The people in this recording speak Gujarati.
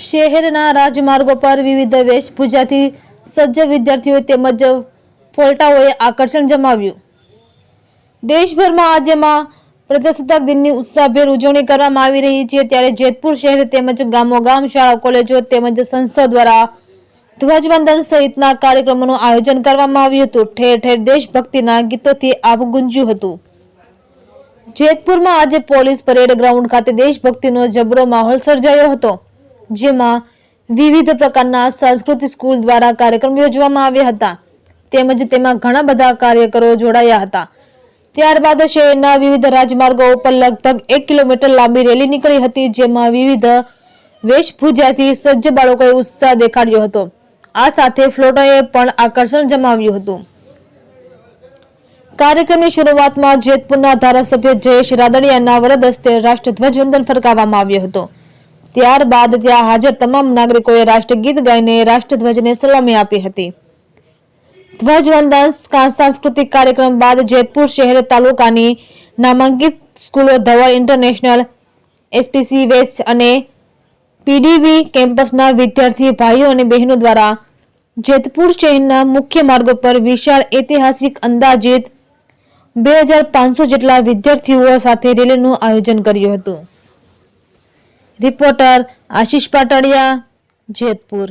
શહેરના રાજમાર્ગો પર વિવિધ વેશભૂજાથી સજ્જ વિદ્યાર્થીઓ તેમજ ફોલ્ટાઓએ આકર્ષણ જમાવ્યું. દેશભરમાં આજેમાં પ્રજાસત્તાક દિનની ઉત્સાહભેર ઉજવણી કરવામાં આવી રહી છે. ત્યારે જેતપુર શહેર તેમજ ગામોગામ શાળા, કોલેજો તેમજ સંસ્થાઓ દ્વારા ધ્વજવંદન સહિતના કાર્યક્રમોનું આયોજન કરવામાં આવ્યું હતું. ઠેર ઠેર દેશભક્તિના ગીતોથી આભ ગુંજ્યું હતું. જેતપુરમાં આજે પોલીસ પરેડ ગ્રાઉન્ડ ખાતે દેશભક્તિનો જબરો માહોલ સર્જાયો હતો. જેમાં વિવિધ પ્રકારના સાંસ્કૃતિક સ્કૂલ દ્વારા કાર્યક્રમ યોજવામાં આવ્યા હતા. તેમજ તેમાં ઘણા બધા કાર્યકરો જોડાયા હતા. ત્યારબાદ શહેરના વિવિધ રાજમાર્ગો ઉપર લગભગ એક કિલોમીટર લાંબી રેલી નીકળી હતી, જેમાં વિવિધ વેશભૂજાથી સજ્જ બાળકોએ ઉત્સાહ દેખાડ્યો હતો. આ સાથે ફ્લોટોએ પણ આકર્ષણ જમાવ્યું હતું. કાર્યક્રમની શરૂઆતમાં જેતપુરના ધારાસભ્ય જયેશ રાદડિયાના વરદ હસ્તે રાષ્ટ્રધ્વજ વંદન ફરકાવવામાં આવ્યો હતો. ત્યારબાદ ત્યાં હાજર તમામ નાગરિકોએ રાષ્ટ્રગીત ગાઈને રાષ્ટ્રધ્વજને સલામી આપી હતી. ધ્વજવંદન સાંસ્કૃતિક કાર્યક્રમ બાદ જેતપુર શહેર તાલુકાની નામાંકિત સ્કૂલો ધવલ ઇન્ટરનેશનલ, એસપીસી વેસ્ટ અને પીડીવી કેમ્પસના વિદ્યાર્થી ભાઈઓ અને બહેનો દ્વારા જેતપુર શહેરના મુખ્ય માર્ગો પર વિશાળ ઐતિહાસિક અંદાજિત બે હજાર પાંચસો જેટલા વિદ્યાર્થીઓ સાથે રેલીનું આયોજન કર્યું હતું. રિપોર્ટર આશીષ પાટડિયા જેતપુર.